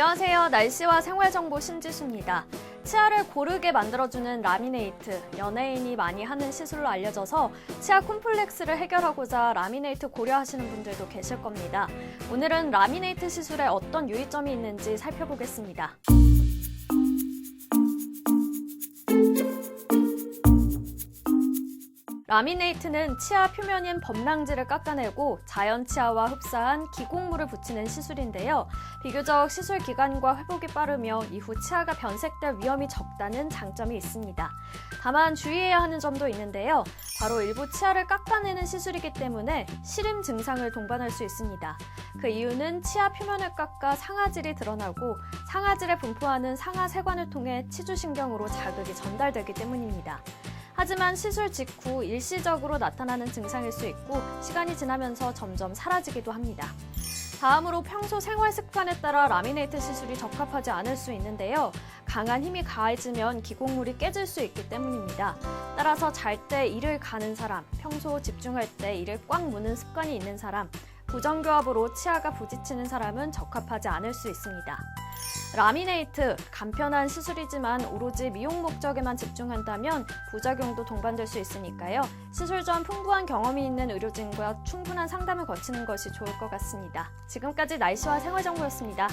안녕하세요. 날씨와 생활정보 신지수입니다. 치아를 고르게 만들어주는 라미네이트. 연예인이 많이 하는 시술로 알려져서 치아 콤플렉스를 해결하고자 라미네이트 고려하시는 분들도 계실 겁니다. 오늘은 라미네이트 시술에 어떤 유의점이 있는지 살펴보겠습니다. 라미네이트는 치아 표면인 범랑지를 깎아내고 자연 치아와 흡사한 기공물을 붙이는 시술인데요. 비교적 시술 기간과 회복이 빠르며 이후 치아가 변색될 위험이 적다는 장점이 있습니다. 다만 주의해야 하는 점도 있는데요. 바로 일부 치아를 깎아내는 시술이기 때문에 시림 증상을 동반할 수 있습니다. 그 이유는 치아 표면을 깎아 상아질이 드러나고 상아질에 분포하는 상하 세관을 통해 치주신경으로 자극이 전달되기 때문입니다. 하지만 시술 직후 일시적으로 나타나는 증상일 수 있고 시간이 지나면서 점점 사라지기도 합니다. 다음으로 평소 생활 습관에 따라 라미네이트 시술이 적합하지 않을 수 있는데요. 강한 힘이 가해지면 기공물이 깨질 수 있기 때문입니다. 따라서 잘 때 이를 가는 사람, 평소 집중할 때 이를 꽉 무는 습관이 있는 사람, 부정교합으로 치아가 부딪히는 사람은 적합하지 않을 수 있습니다. 라미네이트, 간편한 시술이지만 오로지 미용 목적에만 집중한다면 부작용도 동반될 수 있으니까요. 시술 전 풍부한 경험이 있는 의료진과 충분한 상담을 거치는 것이 좋을 것 같습니다. 지금까지 날씨와 생활정보였습니다.